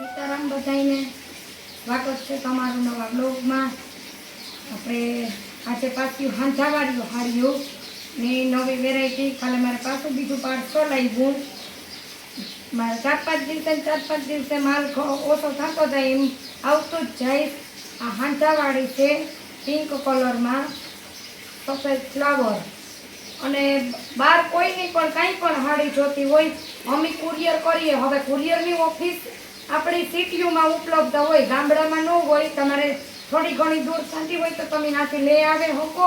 સીતારામ બધાઈને સ્વાગત છે તમારું નવા બ્લોગમાં. આપણે આજે પાછું હાંધાવાળીઓ હાર્યું ને નવી વેરાયટી કાલે મારે પાછું બીજું પાર્સલ આવ્યું મારે ચાર પાંચ દિવસે ચાર પાંચ દિવસે માલ ઓછો થતો જાય એમ આવતો જ જાય. આ હાંધાવાળી છે પિંક કલરમાં સફેદ ફ્લાવર અને બહાર કોઈની પણ કાંઈ પણ હાડી જોતી હોય, અમે કુરિયર કરીએ. હવે કુરિયરની ઓફિસ આપણી સિટીઓમાં ઉપલબ્ધ હોય, ગામડામાં ન હોય, તમારે થોડી ઘણી દૂર થતી હોય તો તમે નાથી લઈ આવે શકો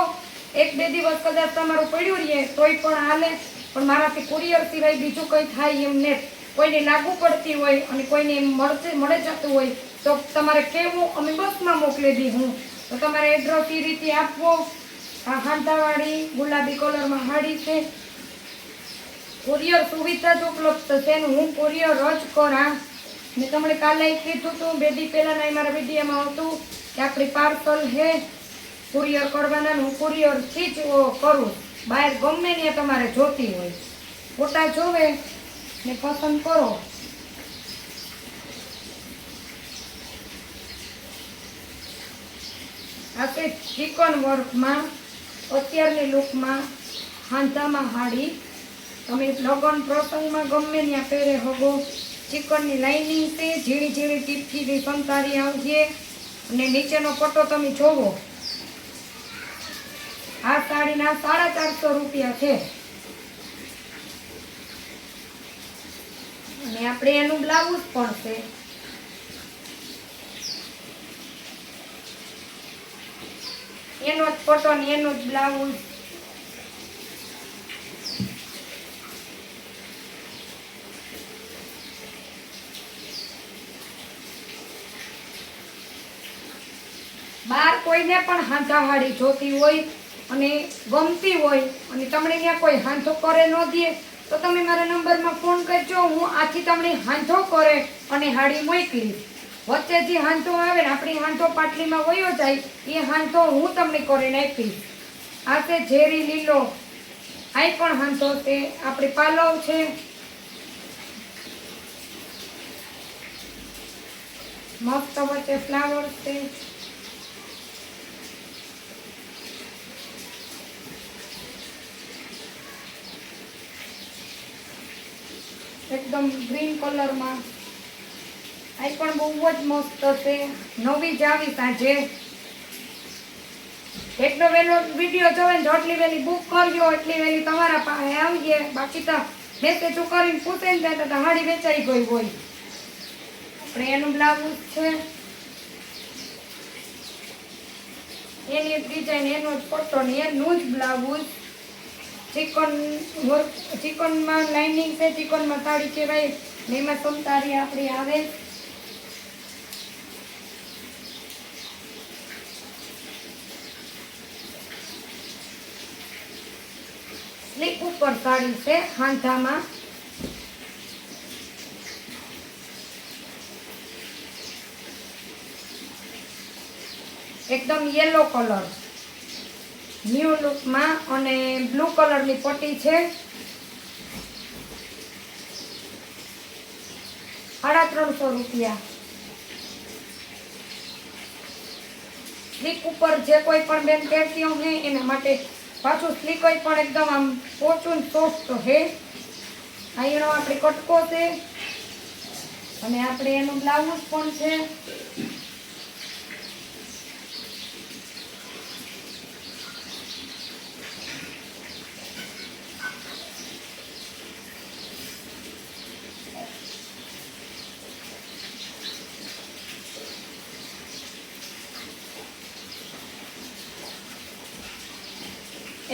એક બે દિવસ કદાચ તમારું પડ્યું રહીએ તોય પણ હાલે. પણ મારાથી કુરિયર સિવાય બીજું કંઈ થાય એમ ને કોઈને લાગુ પડતી હોય અને કોઈને એમ મળશે, મળે જતું હોય, તો તમારે કેવું અમે બસમાં મોકલી દઈશું તો તમારે એડ્રેસ એ રીતે આપવો. આ હાંધાવાળી ગુલાબી કલરમાં હાડી છે. કુરિયર સુવિધા જ ઉપલબ્ધ છે હું કુરિયર જ કરા. મેં તમને કાલે કીધું હતું બે દી પહેલાંના મારા વિડીયોમાં હતું કે આપણી પાર્સલ હે કુરિયર કરવાના હું કુરિયરથી જ કરું. બહાર ગમે ત્યાં તમારે જોતી હોય. ફોટા જોવે ને પસંદ કરો. આપણે ચિકન વર્કમાં, અત્યારની લુકમાં હાંધામાં હાડી. તમે લગન પ્રસંગમાં ગમે ત્યાં પહેરે હગો. ચિકનની લાઇનિંગ છે, ઝીણી ઝીણી ટીપથી સંતારી આવશે અને નીચેનો પટ્ટો તમે જોવો. આ સાડીના સાડા ચારસો રૂપિયા છે. અને આપણે એનું બ્લાઉઝ પણ છે. એનો જ પટ્ટો ને એનું જ બ્લાઉઝ બહાર કોઈને પણ હાંધાવાળી જોતી હોય અને ગમતી હોય અને તમને ત્યાં કોઈ હાંધો કરે ન દે, તો તમે મારા નંબરમાં ફોન કરજો, હું આથી તમને હાંધો કરે અને હાડી મોકલીશ. વચ્ચે જે હાંધો આવે ને, આપણી હાંધો પાટલીમાં વયો જાય, એ હાંધો હું તમને કરીને આપીશ આ તે ઝેરી લીલો. આ પણ હાંધો તે આપણી પાલવ છે. મસ્ત વચ્ચે ફ્લાવર છે. એકદમ ગ્રીન કલરમાં આ પણ બહુ જ મસ્ત છે. નવી જ આવી સાંજે. એટલો વહેલો વીડિયો જોવે ને જેટલી વહેલી બુક કરજો એટલી વહેલી તમારા પાસે આવીએ. બાકી તો મેસેજ કરીને પૂછે ને ત્યાં હાડી વેચાઈ ગઈ હોય. આપણે એનું બ્લાઉઝ છે. એની ડિઝાઇન એનો જ પટ્ટો ને એનું જ બ્લાઉઝ ચિકન વર્ક, ચિકનમાં લાઇનિંગ છે, ચિકનમાં તાળી કહેવાય. ને એમાં સમતારી આપણી આવે. સ્લીપ ઉપર સાડી છે, હાંધામાં. એકદમ યલો કલર ન્યૂ લુકમાં અને બ્લુ કલરની પટ્ટી છે. સાડા ત્રણસો રૂપિયા. સ્લીક ઉપર જે કોઈ પણ બેન પહેરતી હોય એના માટે પાછું સ્લીક પણ એકદમ આમ પોચું સોફ્ટ હે. અહીંનો આપણે કટકો છે. અને આપણે એનું બ્લાઉઝ પણ છે.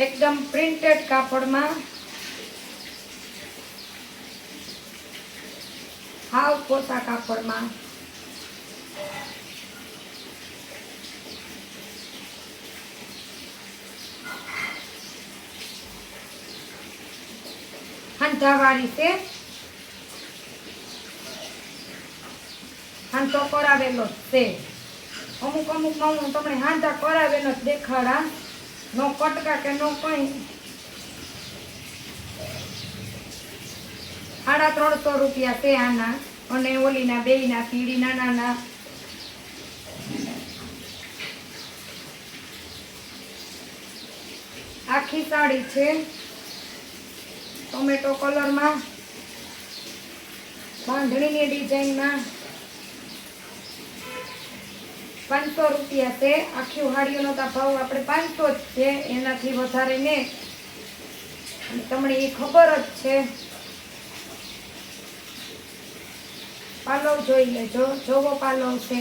એકદમ પ્રિન્ટેડ કાપડમાં. હાવ પોતા કાપડમાં. હંધાવાળી છે. હાંધો કરાવેલો છે. અમુક અમુકમાં હું તમને હાંધા કરાવેલો દેખાડા. નો કટકા કે નો કઈ. સાડા ત્રણસો રૂપિયા છે આના. અને ઓલીના બેયના પીળી નાના આખી સાડી છે. ટોમેટો કલરમાં. બાંધણીની ડિઝાઇનમાં. પાંચસો રૂપિયા છે. આખી હાડીઓનો તો ભાવ આપણે પાંચસો જ છે. એનાથી વધારે ને તમને એ ખબર જ છે. પાલવ જોઈ લેજો. જોવો પાલવ છે.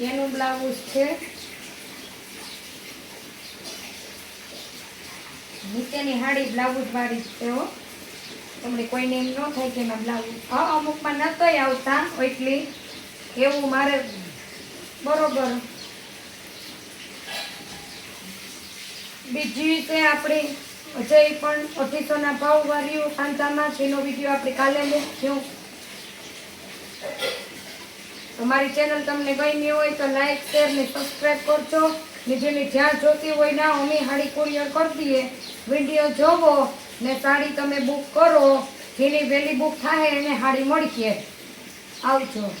એનું બ્લાઉઝ છે. નીચેની હાડી બ્લાઉઝ વાળી જ તેઓ તમને કોઈને એમ ન થાય કે એમાં બ્લાઉઝ હા, અમુકમાં નતોય આવતા, એટલી એવું મારે બરોબર. બીજી રીતે આપણી અજય પણ અઢીસોના ભાવ વાળ્યું કાંતામાં જેનો વીડિયો આપણે કાલે મૂક્યો. અમારી ચેનલ તમને ગમી હોય તો લાઈક, શેર ને સબસ્ક્રાઈબ કરજો. ને જેને જ્યાં જોતી હોય ના અમે સાડી કુરિયર કરી દઈએ. વીડિયો જોવો ને સાડી તમે બુક કરો. જેની વહેલી બુક થાય એને સાડી મળીએ. આવજો.